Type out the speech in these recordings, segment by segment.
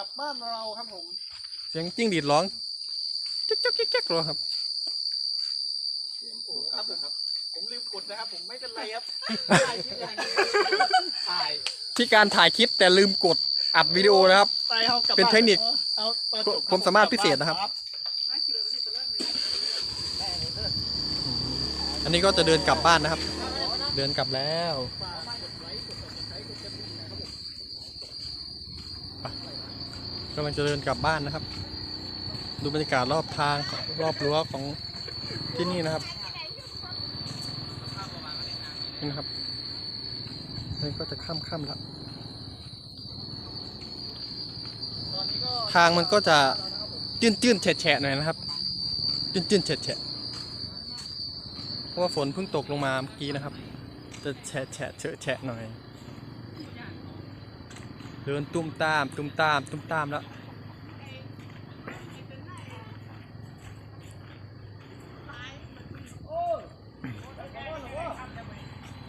ลับบ้านเราครับผม เสียงจิ้งหรีดร้องจ๊กจ๊กจ๊กจ๊กเลยครับ โอ้ครับผมผมลืมกดนะครับ ผมไม่เป็นไรครับถ่ายคลิปอย่างนี้ถ่ายที่การถ่ายคลิปแต่ลืมกดอัดวิดีโอนะครับเอากลับเป็นเทคนิคเอาตอนจบความสามารถพิเศษนะครับ อันนี้ก็จะเดินกลับบ้านนะครับ เดินกลับแล้ว กำลังจะเดินกลับบ้านนะครับ ดูบรรยากาศรอบทางรอบรั้วของที่นี่นะครับนี่นะครับนี่ก็จะค่ำๆแล้วทางมันก็จะจื้นๆแฉะๆหน่อยนะครับ จื้นๆแฉะๆเพราะว่าฝนเพิ่งตกลงมาเมื่อกี้นะครับ จะแฉะแฉะเฉอะแฉะหน่อย เดินตุ้มตาม ตุ้มตาม ตุ้มตามแล้ว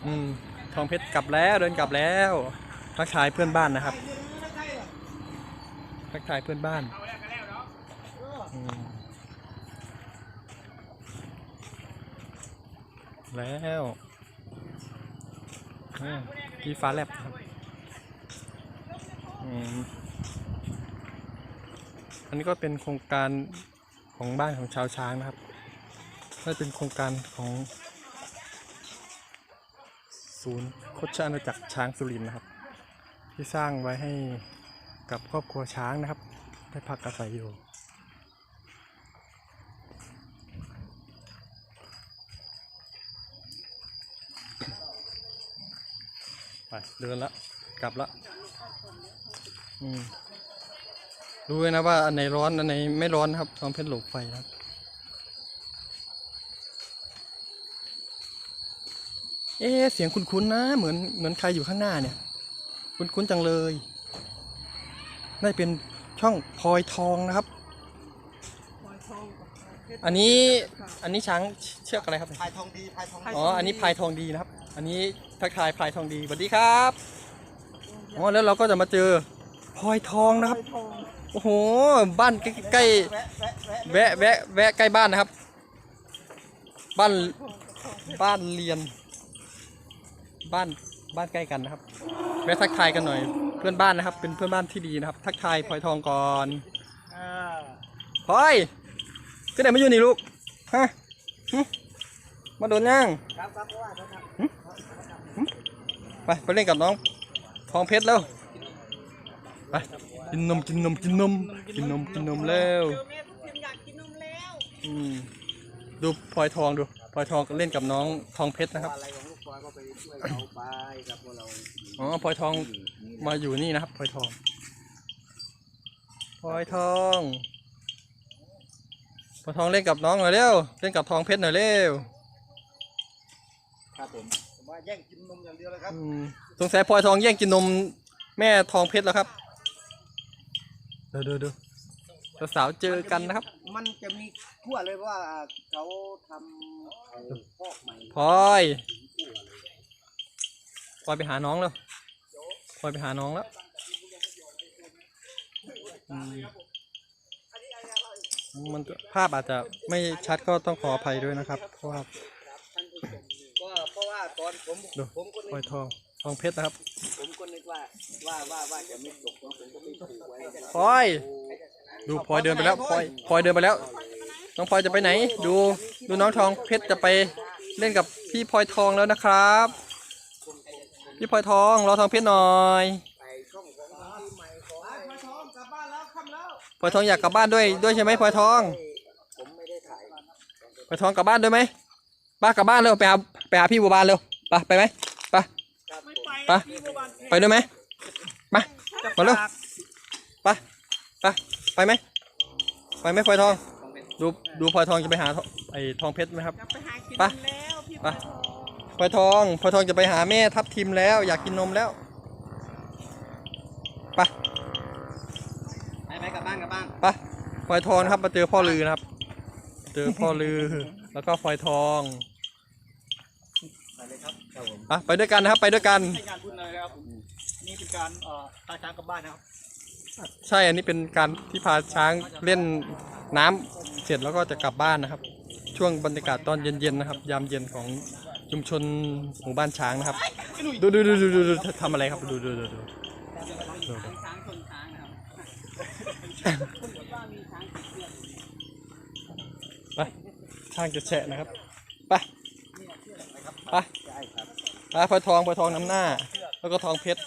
อืมทองเพชรกลับแล้วเดินกลับแล้วทักทายเพื่อนบ้านนะครับทักทายเพื่อนบ้านแล้วกีฟ้าแลบครับ อันนี้ก็เป็นโครงการของบ้านของชาวช้างนะครับน่าจะเป็นโครงการของ ศูนย์โคชอาณาจักรช้างสุรินทร์นะครับ ที่สร้างไว้ให้กับครอบครัวช้างนะครับ ได้พักอาศัยอยู่ไปเดินละกลับละ รู้ไว้นะว่าอันไหนร้อน อันไหนไม่ร้อนนะครับทองเพชรหลบไฟนะครับเอ๊ะเสียงคุ้นๆนะ เหมือนเหมือนใครอยู่ข้างหน้าเนี่ย คุ้นๆจังเลยน่าจะเป็นช่องพลอยทองนะครับ อันนี้อันนี้ช้างเชือกอะไรครับพายทองดีพายทองอ๋ออันนี้พลายทองดีนะครับ อันนี้ทักทายพลายทองดีสวัสดีครับอ๋อแล้วเราก็จะมาเจอ พลอยทองนะครับทองโอ้โห บ้านใกล้แวะแวะแวะๆแวะแวะแวะใกล้บ้านนะครับ บ้านบ้านเรียน บ้านบ้านใกล้กันนะครับ แวะทักทายกันหน่อย เพื่อนบ้านนะครับ เป็นเพื่อนบ้านที่ดีนะครับ ทักทายพลอยทองก่อนอ่าพลอยก็ไหนมาอยู่นี่ลูก ฮะหึมาโดนยังครับครับเพราะว่าเขาทไปไปเล่นกับน้องทองเพชรแล้ว ไปกินนมกินนมกินนมกินนมกินนมแล้วเจอแม่ทุกคนอยากกินนมแล้วอืมดูพลอยทองดูพลอยทองเล่นกับน้องทองเพชรนะครับ อะไรของลูกบอยก็ไปช่วยเขาไปครับพวกเราอ๋อพลอยทองมาอยู่นี่นะครับพลอยทองพลอยทองพลอยทองเล่นกับน้องหน่อยเร็วเล่นกับทองเพชรหน่อยเร็วครับผมผมว่าแย่งกินนมอย่างเดียวเลยครับ อืมสงสัยพลอยทองแย่งกินนมแม่ทองเพชรแล้วครับเดูดูดูสาวๆเจอกันนะครับ มันจะมีทั่วเลยว่าเขาทำไอ้พอกใหม่พลอยพลอยไปหาน้องแล้วพลอยไปหาน้องแล้วอืมมันจะภาพอาจจะไม่ชัดก็ต้องขออภัยด้วยนะครับ เพราะว่าก็เพราะว่าตอนผมดูผมก็พลนึอยกทองทองเพชรนะครับผมก็นึก ว่าว่าว่าว่าจะไม่ตกเนอะผมก็ไม่ถูกไว้ครับพลอย ดูพลอยเดินไปแล้วพลอยพลอยเดินไปแล้ว น้องพลอยจะไปไหน ดูดูน้องทองเพชรจะไปเล่นกับพี่พลอยทองแล้วนะครับ พี่พลอยทองรอทองเพชรหน่อยไปช่องของปีใหม่ของไอ้ทองกลับบ้านแล้วค่ำแล้วพลอยทองอยากกลับบ้านด้วยด้วยใช่ไหมพลอยทองผมไม่ได้ถ่ายพลอยทองกลับบ้านด้วยไหมป้ากลับบ้านเร็วไปหาไปหาพี่บัวบานเร็วไปไปไหม ไปครับไม่ผมไปไปพี่บัวบานไปด้วยไหมมามาเร็วไปไปไปไหมไปไหมพลอยทองดูดูพลอยทองจะไปหาทองไอ้ทองเพชรไหมครับจะไปหากินไปนมแล้วพี่ไปบัวทองพลอยทองพลอยทองจะไปหาแม่ทับทิมแล้วอยากกินนมแล้วไปไปไปกลับบ้านกลับบ้านไปพลอยทองนะครับมาเจอพ่อลือนะครับ เจอพ่อลือแล้วก็พลอยทองไปเลยครับ ครับผมไปไปด้วยกันนะครับไปด้วยกัน ให้การพูดเลยนะครับผมนี่เป็นการเอ่อพาช้างกลับบ้านนะครับพใช่อันนี้เป็นการที่พาช้างเล่นน้ำเสร็จแล้วก็จะกลับบ้านนะครับ ช่วงบรรยากาศตอนเย็นๆนะครับ ยามเย็นของชุมชนหมู่บ้านช้างนะครับ ดูดูดูดูดูดูทำอะไรครับดูดูดูดูดูดูช้างชนช้างนะครับคุณว่ามีช้างกี่เชือกไปช้างจะแฉะนะครับไปไป ไปพลอยทองพลอยทองน้ำหน้า แล้วก็ทองเพชร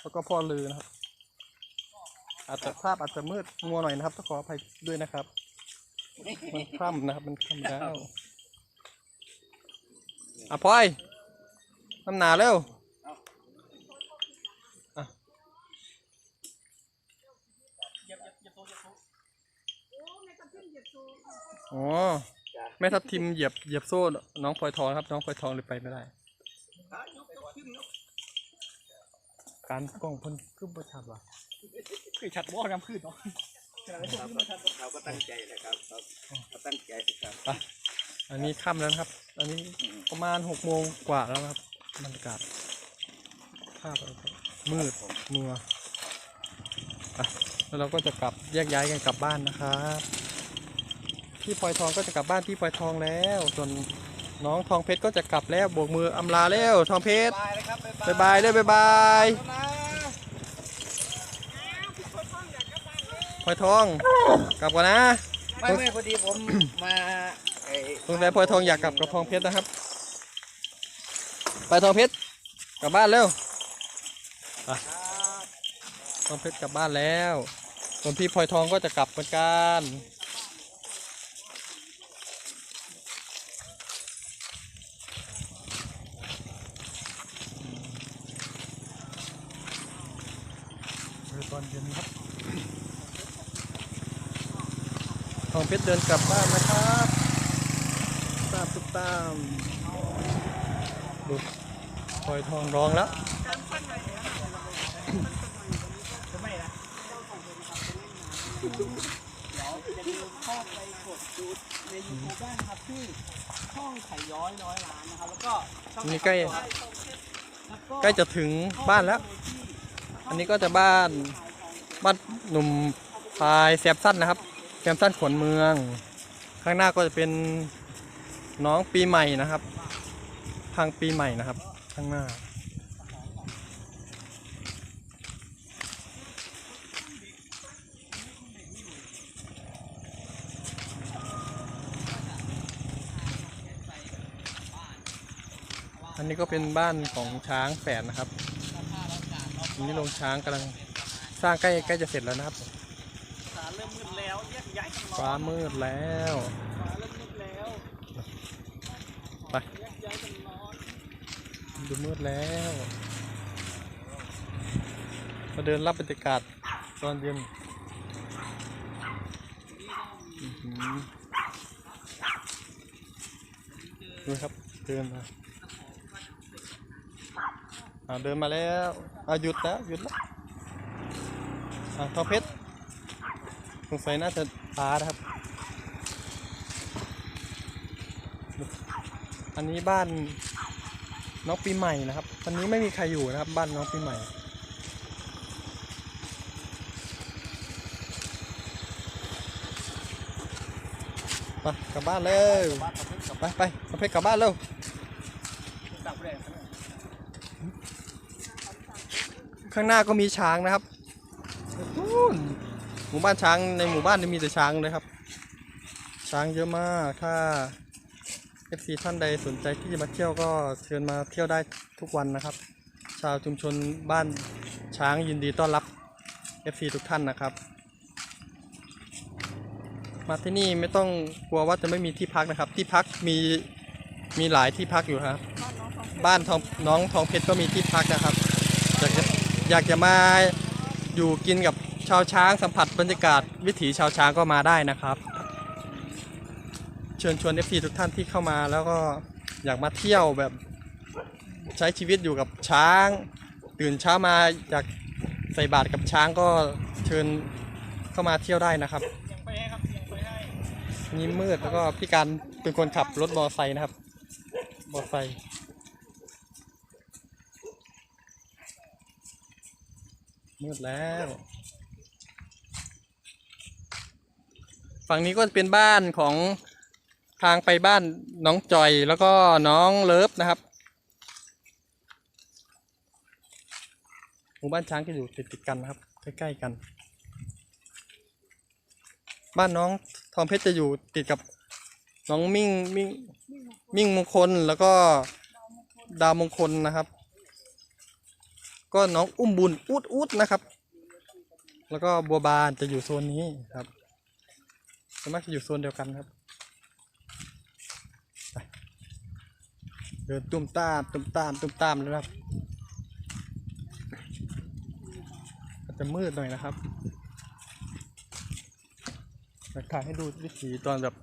แล้วก็พ่อลือนะครับ อาจจะภาพอาจจะมืดมัวหน่อยนะครับต้องขออภัยด้วยนะครับ มันค่ำนะครับ มันค่ำแล้วอะพลอยน้ำหนาเร็วอ๋อแม่ทับทิมเหยียบเหยียบโซ่ น้องพลอยทองครับ น้องพลอยทองเลยไปไม่ได้ การกล้องเพ่นขึ้นประชัดว่ะคือชัดว่าน้ำพืชเนาะเขาก็ตั้งใจนะครับเขาเขาตั้งใจครับอันนี้ค่ำแล้วนะครับ อันนี้ประมาณหกโมงกว่าแล้วนะครับบรรยากาศภาพมืดมัวอะแล้วเราก็จะกลับแยกย้ายกันกลับบ้านนะครับ พี่พลอยทองก็จะกลับบ้านพี่พลอยทองแล้วส่วน น้องทองเพชรก็จะกลับแล้วโบกมืออำลาแล้วทองเพชรบายเลยครับบายบายด้วยบายบายพลอยทองกลับก่อนนะไม่ไม่พอดีผมมาไอ้สงสัยพลอยทองอยากกลับกับทองเพชรนะครับ ไปทองเพชรกลับบ้านเร็วไปทองเพชรกลับบ้านแล้วส่วนพี่พลอยทองก็จะกลับเหมือนกัน ตอนเย็นครับทองเพชรเดินกลับบ้านนะครับตามตุ๊กตามดูพลอยทองร้องแล้วเดี๋ยวอย่าลืมเข้าไปกดดูในยูทูบได้นะครับชื่อช่องไข่ย้อยร้อยล้านนะครับแล้วก็นี่ใกล้ แล้วใกล้จะถึงบ้านแล้ว อันนี้ก็จะบ้านบ้านหนุ่มพายแซมสั้นนะครับแซมสั้นขนเมือง ข้างหน้าก็จะเป็นน้องปีใหม่นะครับ ทางปีใหม่นะครับ ข้างหน้า อันนี้ก็เป็นบ้านของช้างแฝดนะครับ อันนี้โรงช้างกำลังสร้างใกล้ใกล้จะเสร็จแล้วนะครับขาเริ่มมืดแล้วแยกย้ายกันนอนฟ้ามืดแล้วขาเริ่มมืดแล้วไปแยกย้ายกันนอนดูมืดแล้วมาเดินรับบรรยากาศตอนเย็นดูครับเดินมา อ่าเดินมาแล้วอ่าหยุดแล้วหยุดแล้วอ่าทอเพชรสงสัยน่าจะตานะครับ อันนี้บ้านน้องปีใหม่นะครับ วันนี้ไม่มีใครอยู่นะครับ บ้านน้องปีใหม่ไปกลับบ้านเร็วไปไปสเพชรกลับบ้านเร็ว ดับแรง ข้างหน้าก็มีช้างนะครับหมู่บ้านช้างในหมู่บ้านนี่มีแต่ช้างเลยครับ ช้างเยอะมากถ้า FC ท่านใดสนใจที่จะมาเที่ยวก็เชิญมาเที่ยวได้ทุกวันนะครับ ชาวชุมชนบ้านช้างยินดีต้อนรับ FC ทุกท่านนะครับ มาที่นี่ไม่ต้องกลัวว่าจะไม่มีที่พักนะครับ ที่พักมีมีหลายที่พักอยู่ครับ บ้านทองน้องทองเพชรก็มีที่พักนะครับอยากจะ อยากจะมาอยู่กินกับชาวช้างสัมผัสบรรยากาศวิถีชาวช้างก็มาได้นะครับ เชิญชวน FC ทุกท่านที่เข้ามาแล้วก็อยากมาเที่ยวแบบใช้ชีวิตอยู่กับช้าง ตื่นเช้ามาอยากใส่บาตรกับช้างก็เชิญเข้ามาเที่ยวได้นะครับนี่มืดแล้วก็พี่การเป็นคนขับรถมอไซค์นะครับมอไซค์ มืดแล้ว ฝั่งนี้ก็เป็นบ้านของทางไปบ้านน้องจอยแล้วก็น้องเลิฟนะครับหมู่บ้านช้างก็อยู่ติดติดกันนะครับ ใกล้ๆกัน บ้านน้องทองเพชรจะอยู่ติดกับน้องมิ่งมิ่งมิ่งมงคลแล้วก็ดาวมงคลนะครับ ก็น้องอุ้มบุญอุดอุดนะครับ แล้วก็บัวบานจะอยู่โซนนี้ครับส่วนมากจะอยู่โซนเดียวกันครับ เดินตุ้มตามตุ้มตามตุ้มตามเลยครับอาจจะมืดหน่อยนะครับอยากถ่ายให้ดูวิถีตอนแบบ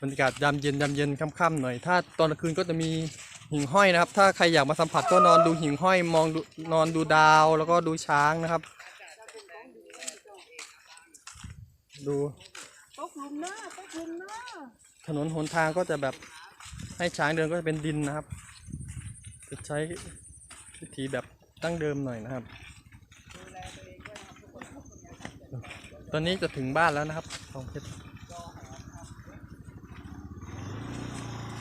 บรรยากาศยามเย็นยามเย็นค่ำๆหน่อย ถ้าตอนกลางคืนก็จะมี หิ่งห้อยนะครับ ถ้าใครอยากมาสัมผัสก็นอนดูหิ่งห้อย มองดูนอนดูดาวแล้วก็ดูช้างนะครับ ดูตกลุมหน้าตกลุมหน้าถนนหนทางก็จะแบบให้ช้างเดินก็จะเป็นดินนะครับ จะใช้วิธีแบบตั้งเดิมหน่อยนะครับ ตอนนี้จะถึงบ้านแล้วนะครับทองเพชร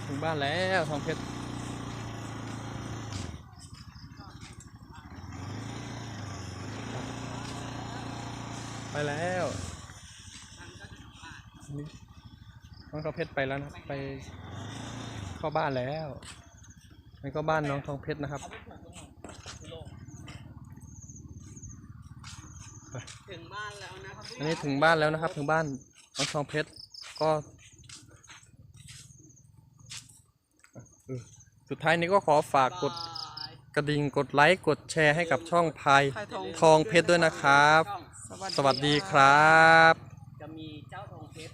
ถึงบ้านแล้วทองเพชร แล้วนี่น้องทองเพชรไปแล้วนะไปเข้าบ้านแล้วนี่ก็บ้านน้องทองเพชรนะครับถึงบ้านแล้วนะครับอันนี้ถึงบ้านแล้วนะครับ ถึงบ้านน้องทองเพชรก็สุดท้ายนี้ก็ขอฝากกดกระดิ่งกดไลค์กดแชร์ให้กับช่องพายทองเพชรด้วยนะครับ สวัสดีครับ จะมีเจ้าทองเพชร